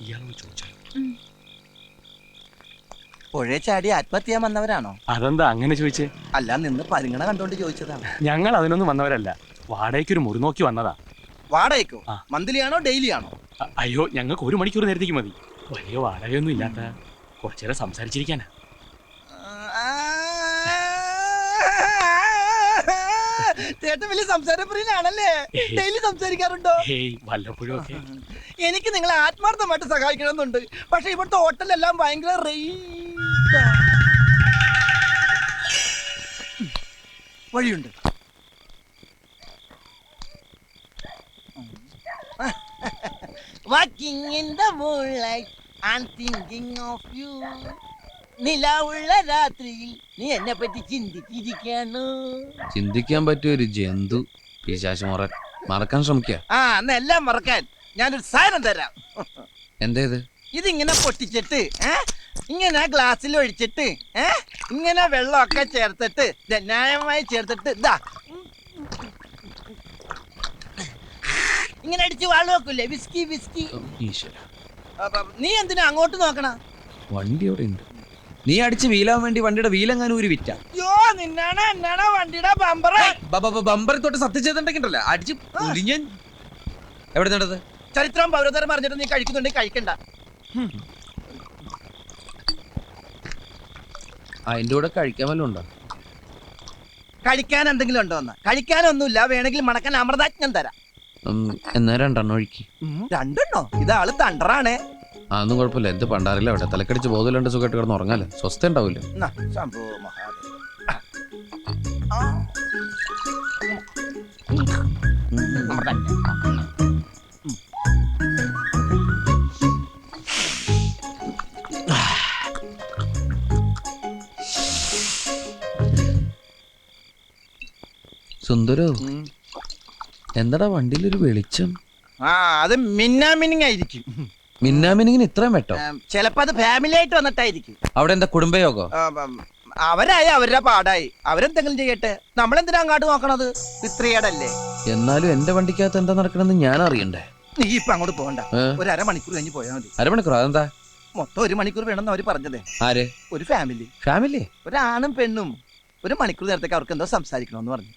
ഇയാളോട് ചോദിച്ചാൽ പുഴയെ ചാടി ആത്മഹത്യ ചെയ്യാൻ വന്നവരാണോ? അതെന്താ അങ്ങനെ ചോദിച്ചേ? അല്ല നിന്ന് പരുങ്ങണ കണ്ടോണ്ട് ചോദിച്ചതാണ്. ഞങ്ങൾ അതിനൊന്നും വന്നവരല്ല. വാടകയ്ക്ക് ഒരു മുറി നോക്കി വന്നതാ. വാടകയ്ക്കോ? ആ. മന്ത്ലി ആണോ ഡെയിലി ആണോ അ- അയ്യോ ഞങ്ങൾക്ക് ഒരു മണിക്കൂർ നേരത്തേക്ക് മതി. വലിയ വാടകയൊന്നും ഇല്ലാത്ത. കുറച്ചേരം സംസാരിച്ചിരിക്കാനാ. ചേട്ടൻ വലിയ സംസാരപ്രിയനാണല്ലേ ഏയ്. ഡെയിലി സംസാരിക്കാറുണ്ടോ ഹേയ് വല്ലപ്പോഴും ഒക്കെ എനിക്ക് നിങ്ങളെ ആത്മാർത്ഥമായിട്ട് സഹായിക്കണമെന്നുണ്ട് പക്ഷെ ഇവിടുത്തെ ഹോട്ടലെല്ലാം ഭയങ്കര റേറ്റാ. വഴിയുണ്ട് Walking in the moonlight, I'm thinking of you. നിലാവുള്ള രാത്രിയിൽ നീ എന്നെ പറ്റി ചിന്തിച്ചിരിക്കാണ്. ചിന്തിക്കാൻ പറ്റിയ ഒരു ജന്തു പിശാശ് മറൻ. മറക്കാൻ ശ്രമിക്ക. ആ എന്നെല്ലാം മറക്കാൻ ഞാനൊരു സാധനം തരാം. എന്താ ഇത്? ഇതിങ്ങനെ പൊട്ടിച്ചിട്ട് ഏ? ഇങ്ങനെ ഗ്ലാസ്സിൽ ഒഴിച്ചിട്ട് ഏ? ഇങ്ങനെ വെള്ളമൊക്കെ ചേർത്തിട്ട് ന്യായമായി ചേർത്തിട്ട് ഇതാ ഇങ്ങനെ അടിച്ച് വാൾ വെക്കൂലേ? Whisky whisky. നീ എന്തിനാ അങ്ങോട്ട് നോക്കണ? വണ്ടി അവിടെ ഉണ്ട് നീ അടിച്ച് വീലാൻ വേണ്ടി വണ്ടിയുടെ വീലെങ്ങാനും ഒരു വിറ്റ. യോ നിന്നാണ് എന്നാണ് വണ്ടിയുടെ ബമ്പറ് ബമ്പർ തൊട്ട് സത്യം ചെയ്തിട്ടുണ്ടല്ലോ അടിച്ച് ഞാൻ എവിടെ നടന്നത് ചരിത്രം പൗരതരം അറിഞ്ഞിട്ട് നീ കഴിക്കുന്നുണ്ടെങ്കിൽ കഴിക്കണ്ട. അതിന്റെ കൂടെ കഴിക്കാൻ വല്ലതും ഉണ്ടോ? കഴിക്കാൻ എന്തെങ്കിലും ഉണ്ടോ എന്ന്? കഴിക്കാനൊന്നുമില്ല വേണമെങ്കിൽ മണക്കാൻ അമൃതാജ്ഞം തരാം. എന്നാ രണ്ടെണ്ണം ഒഴുക്കി. രണ്ടെണ്ണോ? ഇതാൾ തണ്ടറാണേ. അതൊന്നും കുഴപ്പമില്ല. എന്ത് പണ്ടാറില്ല അവിടെ. തലക്കടിച്ച് ബോധമില്ലാണ്ട് സുഖമായിട്ട് കിടന്ന് ഉറങ്ങാല്ലേ? സ്വസ്ഥ ഉണ്ടാവില്ല. സുന്ദരോ. എന്താടാ വണ്ടിയിലൊരു വെളിച്ചം? ആ അത് മിന്നാമിനിങ് ആയിരിക്കും മിന്നാമിനിങ്ങിന് ഇത്രയും വെട്ടോ? ചിലപ്പോ അത് ഫാമിലി ആയിട്ട് വന്നിട്ടായിരിക്കും. അവിടെ എന്താ കുടുംബയോഗോ? അവരായി അവരുടെ പാടായി. അവരെന്തെങ്കിലും ചെയ്യട്ടെ? നമ്മളെന്തിനാ അങ്ങോട്ട് നോക്കണത്? ഇത്രയേടല്ലേ. എന്നാലും എന്റെ വണ്ടിക്കകത്ത് എന്താ നടക്കണമെന്ന് ഞാൻ അറിയണ്ടേ? നീ ഇപ്പൊ അങ്ങോട്ട് പോകണ്ട? ഒരു അരമണിക്കൂർ കഴിഞ്ഞ് പോയാൽ മതി. അരമണിക്കൂർ അതെന്താ? മൊത്തം ഒരു മണിക്കൂർ വേണമെന്ന് അവർ പറഞ്ഞതേ. ആര്? ഒരു ഫാമിലി ഫാമിലി ഒരാണും പെണ്ണും. ഒരു മണിക്കൂർ നേരത്തേക്ക് അവർക്ക് എന്തോ സംസാരിക്കണമെന്ന് പറഞ്ഞു.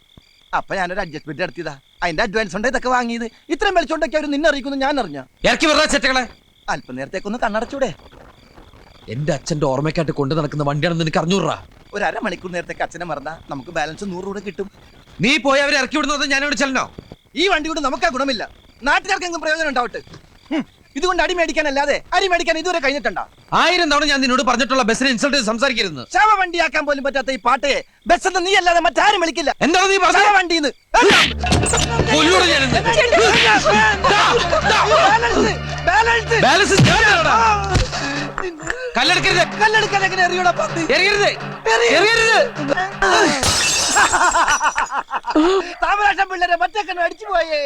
അപ്പൊ ഞാനൊരു അഡ്ജസ്റ്റ്മെന്റ് നടത്തിയതാ അതിന്റെ അഡ്വാൻസ് ഉണ്ട് ഇതൊക്കെ വാങ്ങിയത്? ഇത്രയും വെളിച്ചോണ്ടൊക്കെ അവർ നിന്നെ അറിയിക്കുന്നു ഞാൻ അറിഞ്ഞ. ഇറക്കി വെറുതെ ചെറ്റകളെ. അല്പം നേരത്തേക്കൊന്ന് കണ്ണടച്ചൂടെ. എന്റെ അച്ഛന്റെ ഓർമ്മയ്ക്കായിട്ട് കൊണ്ടു നടക്കുന്ന വണ്ടിയാണെന്ന് എനിക്ക് അറിഞ്ഞൂറാ ഒരു അരമണിക്കൂർ നേരത്തേക്ക് അച്ഛനെ മറന്നാ നമുക്ക് ബാലൻസ് നൂറ് രൂപ കിട്ടും. നീ പോയി അവരെ ഇറക്കി വിടുന്നത് ഞാനിവിടെ ചെല്ലണോ? ഈ വണ്ടി കൊണ്ട് നമുക്ക് ആ ഗുണമില്ല. നാട്ടുകാർക്കെങ്കിലും പ്രയോജനം ഉണ്ടാവട്ടെ. ഇതുകൊണ്ട് അടി മേടിക്കാനല്ലാതെ അരി മേടിക്കാൻ ഇതുവരെ കഴിഞ്ഞിട്ടുണ്ടോ? ആയിരം തവണ ഞാൻ നിന്നോട് പറഞ്ഞിട്ടുള്ള ബസ്സിനെ ഇൻസൾട്ട് ചെയ്ത് സംസാരിക്കരുത്. ശവ വണ്ടിയാക്കാൻ പോലും പറ്റാത്ത ഈ പാട്ടയെ ബസ് എന്ന് നീ അല്ലാതെ മറ്റാരും വിളിക്കില്ല. എന്താണ് നീ പറഞ്ഞ വണ്ടി. കല്ലെടുക്കരുത്. കല്ലെടുക്കാൻ എങ്ങനെ എറിയൂടാ പന്ത് എറിയരുത്. എറിയരുത്. താമരാക്ഷം പിള്ളേരെ മറ്റേ അടിച്ചു പോയേ.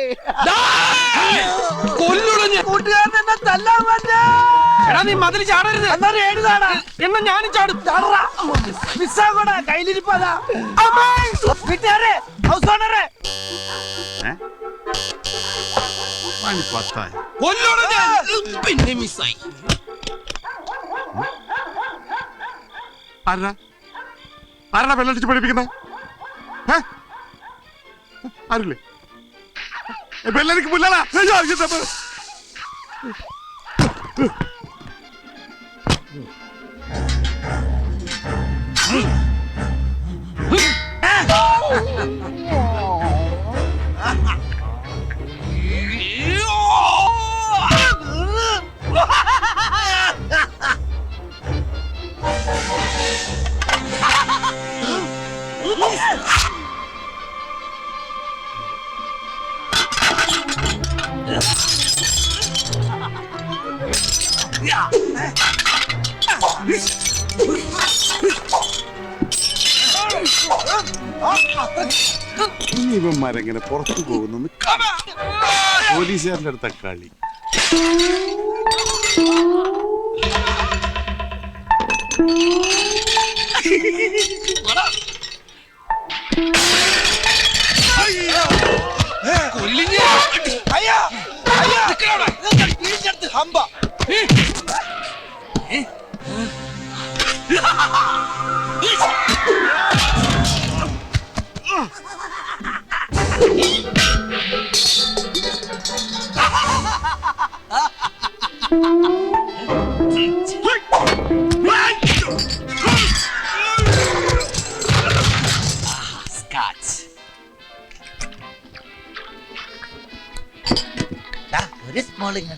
കൊല്ലൂടെ ഞാൻ കൂട്ടുകാരൻ എന്നെ തല്ലാൻ പറ്റാ എടാ നീ മതിൽ ചാടരുത്. അന്നേരം എഴുതാടാ എന്നാ ഞാനും ചാടും. ചാടറാ മിസ്സാകൂടാ കയ്യിലിരിപ്പതാ. വീട്ടുകാരെ ഹൗസ് ഓണറെ. പിന്നെ മിസ്സായി. ആരാ? ആരാ വെള്ളടിച്ച് പഠിപ്പിക്കുന്നത് ആരില്ലേ? വെള്ളരിക്ക് പുല്ലടാ. ഇവന്മാരെങ്ങനെ പുറത്തു പോകുന്നു പോലീസുകാരുടെ അടുത്ത കളി. അയ്യോ. അയ്യാ. ഹമ്പ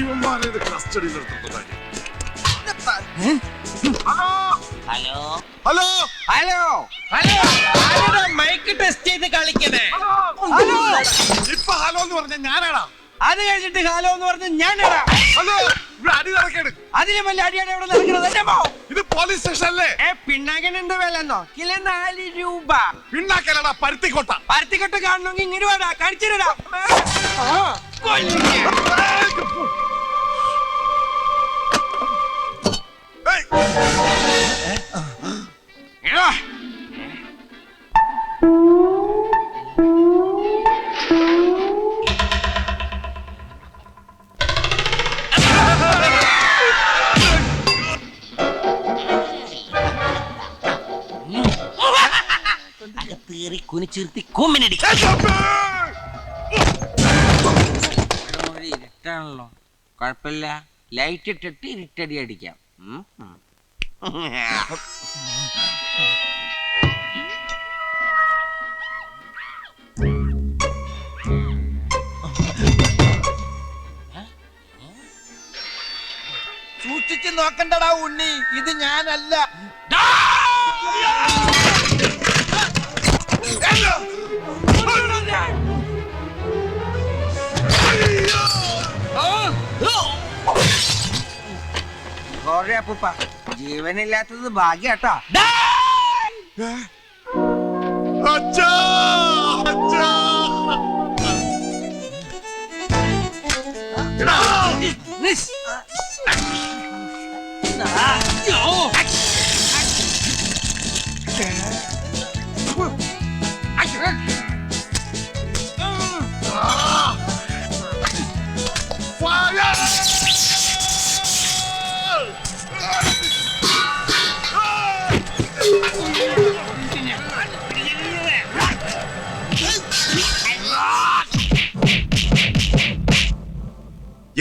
ഇവന്മാരെ കസ്റ്റഡിയിൽ എടുത്തിട്ടുണ്ടായി hello? Hello? Hello? Hello? Mic test ചെയ്ത് കളിക്കണേ ഇപ്പൊ ഹലോ എന്ന് പറഞ്ഞ ഞാനാടാ. അത് കഴിഞ്ഞിട്ട് ഹലോ എന്ന് പറഞ്ഞ ഞാനടാ. ഹലോ? ഇവിടെ അടി നടക്കേട് അതിലും വലിയ അടിയാണ് ഇവിടെ നടക്കുന്നത്. ഇത് പോലീസ് സ്റ്റേഷനല്ലേ ഏ പിണ്ണാക്കൻ എന്ത് വില കിലോ നാല് രൂപ. പിണ്ണാക്കലടാ പരുത്തിക്കോട്ട. പരുത്തിക്കെട്ട് കാണണമെങ്കിൽ ഇങ്ങനെ വേടാ. അകത്തേറി കുനിച്ചിരുത്തി കുഴപ്പമില്ല ലൈറ്റ് ഇട്ടിട്ട് ഇരുട്ടടി അടിക്കാം. ഉം, ഉം. സൂക്ഷിച്ച് നോക്കണ്ടടാ ഉണ്ണി. ഇത് ഞാനല്ല. സോറി അപ്പൂപ്പ. ജീവനില്ലാത്തത് ഭാഗ്യാട്ടോ. അച്ഛാ!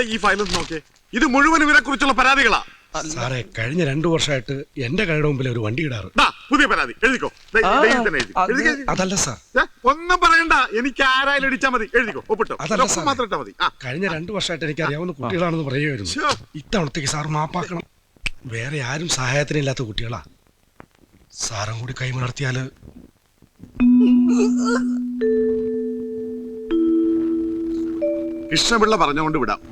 ഈ ഫയലും നോക്കിയേ. ഇത് മുഴുവൻ ഇവരെ കുറിച്ചുള്ള പരാതികളാ സാറേ കഴിഞ്ഞ രണ്ടു വർഷമായിട്ട് എന്റെ കടയുടെ മുമ്പിൽ ഒരു വണ്ടി ഇടാറ്. ദാ, പുതിയ പരാതി. എഴുതിക്കോ. ദേ, ആ, ദേ, ഇതിൽ തന്നെ എഴുതി. അത് എഴുതിക്കോ, അതല്ല സാർ. ഒന്നും പറയണ്ട. എനിക്ക് ആരായാലും ഇടിച്ചാ മതി. എഴുതിക്കോ. ഒപ്പിട്ടോ. അതല്ല ഒപ്പ് സാറേ. മാത്രം ഇട്ടാ മതി. ആ. കഴിഞ്ഞ രണ്ടു വർഷമായിട്ട് എനിക്ക് അറിയാവുന്ന കുട്ടികളാണെന്ന് പറയുമായിരുന്നു. ശ്ശോ. ഇത്തവണത്തേക്ക് സാർ മാപ്പാക്കണം. വേറെ ആരും സഹായത്തിനില്ലാത്ത കുട്ടികളാ. സാറും കൂടി കൈമലർത്തിയാൽ കൃഷ്ണപിള്ള പറഞ്ഞുകൊണ്ട് വിടാം.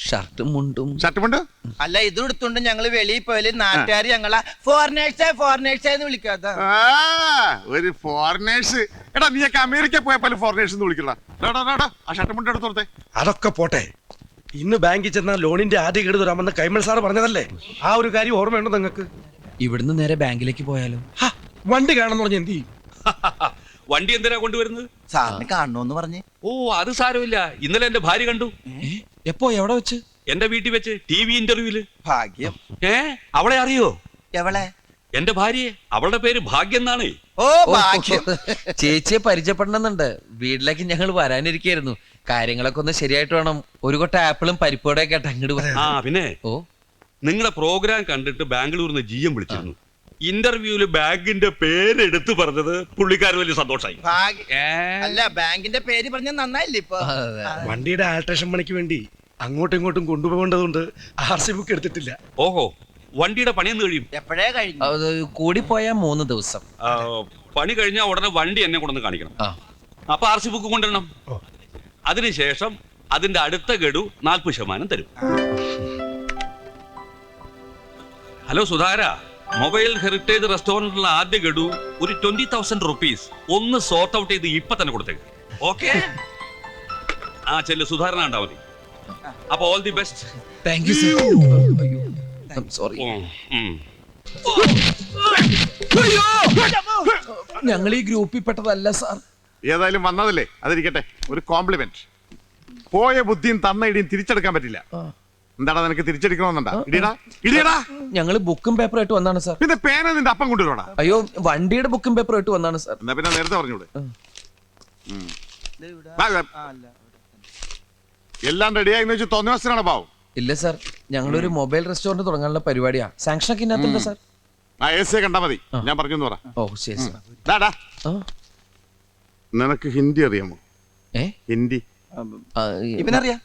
ഷർട്ടും മുണ്ടും. ഷർട്ടുമുണ്ട് അല്ല ഇത് എടുത്തുകൊണ്ട് ഞങ്ങൾ വെളിയിൽ പോയാൽ നാട്ടുകാർ ഞങ്ങളെ ഫോറിനേഴ്സേ ഫോറിനേഴ്സേ എന്ന് വിളിക്കാത്ത ആ, ഒരു ഫോറിനേഴ്സ് എടാ നീയൊക്കെ അമേരിക്ക പോയ പല ഫോറിനേഴ്സ് എന്ന് വിളിക്കടാ ആ ഷർട്ടുമുണ്ട് എടുത്തോടത്തെ അതൊക്കെ പോട്ടെ. ഇന്ന് ബാങ്കിൽ ചെന്ന ലോണിന്റെ ആദ്യ കേട് തരാമെന്ന് കൈമൾ സാറ് പറഞ്ഞതല്ലേ? ആ ഒരു കാര്യം ഓർമ്മയുണ്ടോ നിങ്ങൾക്ക്? ഇവിടുന്ന് നേരെ ബാങ്കിലേക്ക് പോയാലോ? ഹ, വണ്ടി കാണാൻ പറഞ്ഞ എന്ത് ചെയ്യും? വണ്ടി എന്തിനാ കൊണ്ടുവരുന്നത്? സാറിന് കാണണോന്ന് പറഞ്ഞ്. ഓ അത് സാരമില്ല. ഇന്നലെ എന്റെ ഭാര്യ കണ്ടു? എപ്പോ എവിടെ വെച്ച്? എന്റെ വീട്ടിൽ വെച്ച് ടി വി ഇന്റർവ്യൂൽ ഭാഗ്യം. ഏ? അവളെ അറിയോ? എവളെ? എന്റെ ഭാര്യയെ. അവളുടെ പേര് ഭാഗ്യം എന്നാണ്. ഓ ഭാഗ്യം. ചേച്ചിയെ പരിചയപ്പെടണമെന്നുണ്ട്. വീട്ടിലേക്ക് ഞങ്ങൾ വരാനിരിക്കായിരുന്നു കാര്യങ്ങളൊക്കെ ഒന്ന് ശരിയായിട്ട് വേണം. ഒരു കൊട്ട ആപ്പിളും പരിപ്പോടെ ഒക്കെ അങ്ങോട്ട് വരാൻ. ആ പിന്നെ? ഓ. നിങ്ങളുടെ പ്രോഗ്രാം കണ്ടിട്ട് ബാംഗ്ലൂരിൽ നിന്ന് ജി എം വിളിച്ചിരുന്നു. ഇന്റർവ്യൂൽ ബാങ്കിന്റെ എടുത്തു പറഞ്ഞത് പുള്ളിക്കാർ വലിയ സന്തോഷമായി. ഭാഗ്യം. അല്ല ബാങ്കിന്റെ പേര് പറഞ്ഞ നന്നായില്ലേ ഇപ്പൊ? അതെ. വണ്ടിയുടെ ആൾട്രേഷൻ പണിക്ക് വേണ്ടി അങ്ങോട്ടും ഇങ്ങോട്ടും കൊണ്ടുപോകേണ്ടതുകൊണ്ട് ആർ സി ബുക്ക് എടുത്തിട്ടില്ല. ഓഹോ വണ്ടിയുടെ പണിയെന്ന് കഴിയും. എപ്പോഴേ കഴിഞ്ഞു? കൂടി പോയാൽ മൂന്ന് ദിവസം. ആ, പണി കഴിഞ്ഞാൽ ഉടനെ വണ്ടി എന്നെ കൊണ്ടൊന്ന് കാണിക്കണം. ആ. അപ്പൊ ആർ സി ബുക്ക് കൊണ്ടുവരണം. ഓ. അതിനുശേഷം അതിന്റെ അടുത്ത ഗഡു നാൽപ്പത് ശതമാനം തരും. ഹലോ സുധാര മൊബൈൽ ഹെറിറ്റേജ് റെസ്റ്റോറന്റിലുള്ള ആദ്യ ഗഡു ഒരു ട്വന്റി തൗസൻഡ് റുപ്പീസ് ഒന്ന് സോർട്ട് ഔട്ട് ചെയ്ത് ഇപ്പൊ തന്നെ കൊടുത്തേക്ക്. ഓക്കെ? ആ ചെല്ലു സുധാരണ ഉണ്ടാ മതി. അപ്പൊ all the best thank you sir sorry ഞങ്ങൾ ഈ ഗ്രൂപ്പിൽ പെട്ടതല്ല സാർ ഏതായാലും വന്നതല്ലേ? അതിരിക്കട്ടെ. ഒരു കോംപ്ലിമെന്റ് പോയ ബുദ്ധിയും തന്ന ഇടിയും തിരിച്ചെടുക്കാൻ പറ്റില്ല. എന്താടാ നിനക്ക് തിരിച്ചെടുക്കണമെന്നുണ്ടാ? ഇടിയടാ ഇടിയടാ. ഞങ്ങൾ ബുക്കും പേപ്പറുമായിട്ട് വന്നാണ് സാർ പിന്നെ പേന നിന്റെ അപ്പം കൊണ്ടുവരോടാ അയ്യോ വണ്ടിയുടെ ബുക്കും പേപ്പറുമായിട്ട് വന്നാണ് സാർ എന്നാ പിന്നെ നേരത്തെ പറഞ്ഞൂടെ. എല്ലാം റെഡിയായി വെച്ച് തോന്നിയാണ് പാവം. ഇല്ല സാർ ഞങ്ങളൊരു മൊബൈൽ റെസ്റ്റോറന്റ് തുടങ്ങാനുള്ള പരിപാടിയാ. സാങ്ഷൻ ഒക്കെ ഇന്നത്തുണ്ട് സാർ? ആ എ സി കണ്ടാ മതി. ഞാൻ പറഞ്ഞു പറ. ഓ ശരി സാർ. ഡാടാ ആ. നിനക്ക് ഹിന്ദി അറിയാമോ? ഏ? ഹിന്ദി. ആ, ഈ- ഇവനറിയാ?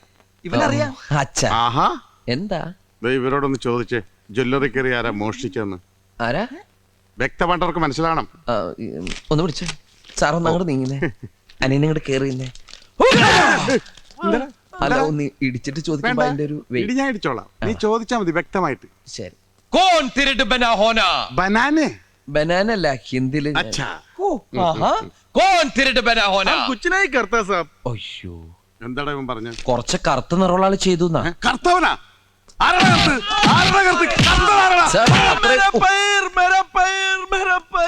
ഇവനറിയാ? അച്ഛാ. ആഹാ. എന്താ? ദേ ഇവരോടൊന്ന് ചോദിച്ചേ. ജ്വല്ലറി കയറി ആരാ മോഷ്ടിച്ചെന്ന് ആരാ? വ്യക്തമായിട്ടവർക്ക് മനസ്സിലാകണം ആ, ഈ, ഒന്ന് വിളിച്ചേ. സാർ ഒന്ന് അങ്ങോട്ട് നീങ്ങുന്നേ. അനിയനെ ഇങ്ങോട്ട് കേറിയുന്നേ അല്ല ഒന്ന് ഇടിച്ചിട്ട് ചോദിക്കുമ്പോ അതിന്റെ ഒരു weight. ഇടി ഞാൻ ഇടിച്ചോളാം. നീ ചോദിച്ചാ മതി വ്യക്തമായിട്ട്. ശരി. കോൺ തിരട്ട് ബനാഹോന. ബനാനെ. ബനാന അല്ല ഹിന്ദിയിൽ ഞാൻ- അച്ഛാ. ഓ, ആഹാ. കോൺ തിരട്ട് ബനാഹോന. കുച്ചിനായി കർത്താ സാബ് അയ്യോ. എന്താടാ ഇവൻ പറഞ്ഞു? കുറച്ച് കറുത്ത നിറമുള്ള ആൾ ചെയ്തു എന്നാ കർത്തവനാ ആരാടാ കർത്ത്? ആരാടാ കർത്ത്? കർത്തനാരാടാ? സാർ, അത്രയും- ഉഫ്,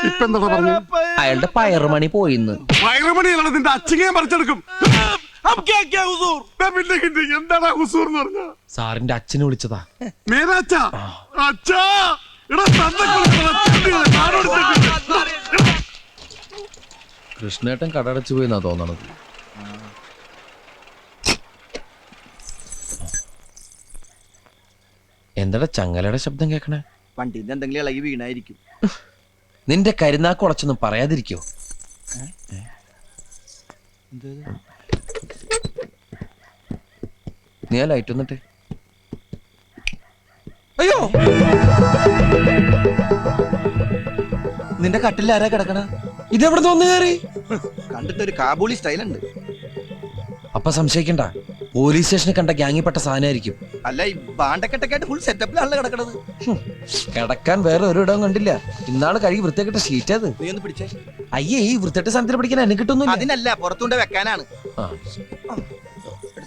ഇപ്പൊ എന്താടാ പറഞ്ഞു അയാളുടെ പയറുമണി പോയിന്ന്. പയറുമണി നിന്റെ അച്ഛനെ പറിച്ചെടുക്കും. എന്താടാ ഹുസൂർ എന്ന് പറഞ്ഞ സാറിന്റെ അച്ഛനെ വിളിച്ചതാ. മേരാച്ചാ? അച്ഛാ! എടാ കൃഷ്ണേട്ടൻ കടടച്ചു പോയിന്നാ തോന്നണത്. എന്താടാ ചങ്ങലയുടെ ശബ്ദം കേക്കണേ? വണ്ടിന്റെ എന്തെങ്കിലും ഇളകി വീണായിരിക്കും. നിന്റെ കരുനാക്കുളച്ചൊന്നും പറയാതിരിക്കോ? നീ ആ ലൈറ്റ് വന്നിട്ട്. അയ്യോ! നിന്റെ കട്ടിൽ ആരാ കിടക്കണ? ഇത് ഇതെവിടെ തോന്നു കയറി? കണ്ടിട്ട് ഒരു കാബൂളി സ്റ്റൈൽ ഉണ്ട് അപ്പൊ സംശയിക്കണ്ട. പോലീസ് സ്റ്റേഷനിൽ കണ്ട ഗ്യാങ്ങിപ്പെട്ട സാധനമായിരിക്കും. അല്ല ഈ ബാണ്ടക്കെട്ടൊക്കെ ആയിട്ട് ഫുൾ സെറ്റപ്പിലാണല്ലോ കിടക്കണത്. കിടക്കാൻ വേറെ ഒരു ഇടവും കണ്ടില്ല. ഇന്നാൾ കഴുകി വൃത്തിയാക്കിട്ട ഷീറ്റ് അത്. നീ ഒന്ന് പിടിച്ചേ. അയ്യേ ഈ വൃത്തിയായിട്ട് സാധനത്തിൽ പിടിക്കാൻ എനിക്ക് കിട്ടുന്നു അതിനല്ല പുറത്തുകൊണ്ട് വെക്കാനാണ്. ആ.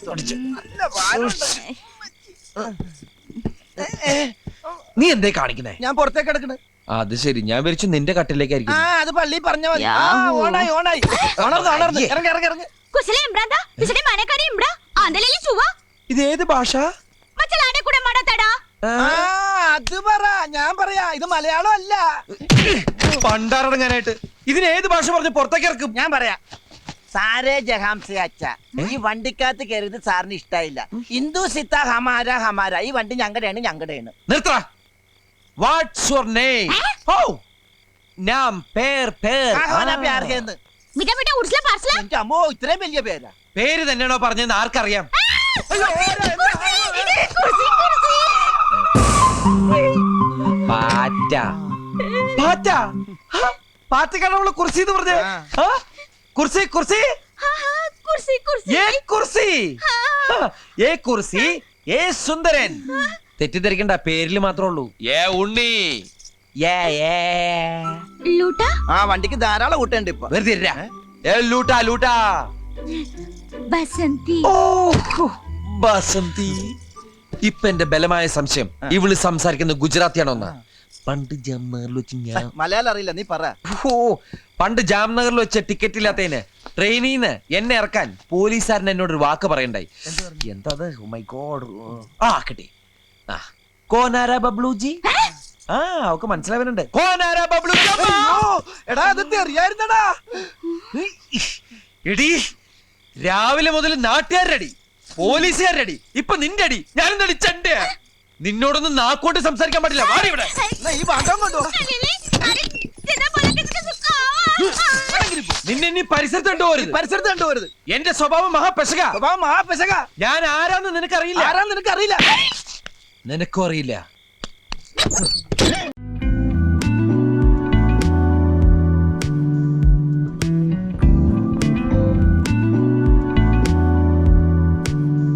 എടുത്തോ. നല്ല ഭാരമുണ്ട്. നീ എന്തേ കാണിക്കുന്നേ ഞാൻ പുറത്തേക്ക് കിടക്കണ് അത് ശരി ഞാൻ വിരിച്ചു നിന്റെ ആ കട്ടിലേക്കായിരിക്കും അത് പള്ളി പറഞ്ഞ മതി ആ, ഓണായി ഓണായി ഉണർന്ന് ഉണർന്ന് ഇറങ്ങി ഇറങ്ങി ഇറങ്ങി ಕುಸಲೆ ಎಂಬ್ರಾದ ಇಸಡೆ ಮನೆ ಕಡೆ ಎಂಬ್ರ ಆಂದಲೆಲ್ಲಿ ಸುವ ഇത് ഏത് ഭാഷ ಮಚ್ಚಲಾಡೆ ಕೂಡ ಮಾಡತಾಡ ആ, ആ അത് പറ ഞാൻ പറയാ ഇത് മലയാളം അല്ല പണ്ടാറടങ്ങാനായിട്ട് ഇതിന് ഏത് ഭാഷ പറഞ്ഞ് പുറത്തേക്ക് ഇറക്കും ഞാൻ പറയാ സാരേ ജഹാംസെ അച്ഛ. ഈ വണ്ടിക്കകത്ത് കയറിയത് സാറിന് ഇഷ്ടായില്ല. ഹിന്ദു സിത്ത ഹമാര ഹമാര. ഈ വണ്ടി ഞങ്ങളുടെയാണ് ഞങ്ങളുടെയാണ്. നിർത്ത വാട്ട്സ് യുവർ നെയിം ഓ നാം പേർ പേർ. അമ്മോ ഇത്രയും വലിയ പേരാ. പേര് തന്നെയാണോ പറഞ്ഞതെന്ന് ആർക്കറിയാം? പാറ്റ. പാറ്റ? പാറ്റ നമ്മൾ കുറിച്ചു പറഞ്ഞേ ആ. ഹാ? കുർസി കുർസി हाँ हाँ कुर्सी कुर्सी ഏ കുർസി ഹാ, ഏ കുർസി ഏ സുന്ദരൻ തെറ്റിദ്ധരിക്കണ്ട പേരില് മാത്രമേ ഉള്ളൂ ഏ ഉണ്ണി ഏ ഏ लूटा ആ വണ്ടിക്ക് ധാരാളം കൂട്ടുണ്ട് ഇപ്പൊ വെറുതെ ഇരുരാ. ഏ ലൂട്ടാ ലൂട്ടാ बसंती ഓ ഹോ, ബസന്തി ഇപ്പൊ എന്റെ ബലമായ സംശയം ഇവള് സംസാരിക്കുന്ന ഗുജറാത്തിയാണോ എന്നാ പണ്ട് ജാംനഗറിൽ വെച്ച് ഞാൻ മലയാളം അറിയില്ല നീ പറ. ഓ പണ്ട് ജാംനഗറിൽ വെച്ച ടിക്കറ്റ് ഇല്ലാത്തതിന് ട്രെയിനിൽ നിന്ന് എന്നെ ഇറക്കാൻ പോലീസുകാരൻ എന്നോട് ഒരു വാക്ക് പറയണ്ടായി. എന്താ മൈ ഗോഡ് ആ കിട്ടി. ആ കോനാര ബബ്ലുജി ആ ഒക്കെ മനസ്സിലാവുന്നുണ്ട് കോനാര ബബ്ലുജി എടാ അതൊക്കെ അറിയായിരുന്നടാ. എടി രാവിലെ മുതൽ നാട്ടുകാരടി പോലീസുകാരടി ഇപ്പൊ നിന്റെ അടി ഞാനെന്താ ചണ്ട നിന്നോടൊന്നും നാക്കോട്ട് സംസാരിക്കാൻ പാടില്ല. വാടി ഇവിടെ. നിന്നെ നീ പരിസരത്ത് കണ്ടുപോരുത് പരിസരത്ത് കണ്ടുപോരുത് എന്റെ സ്വഭാവം മഹാപെശക. സ്വഭാവം മഹാപെശക. ഞാൻ ആരാന്ന് നിനക്കറിയില്ല. ആരാന്ന് നിനക്കറിയില്ല. നിനക്കും അറിയില്ല.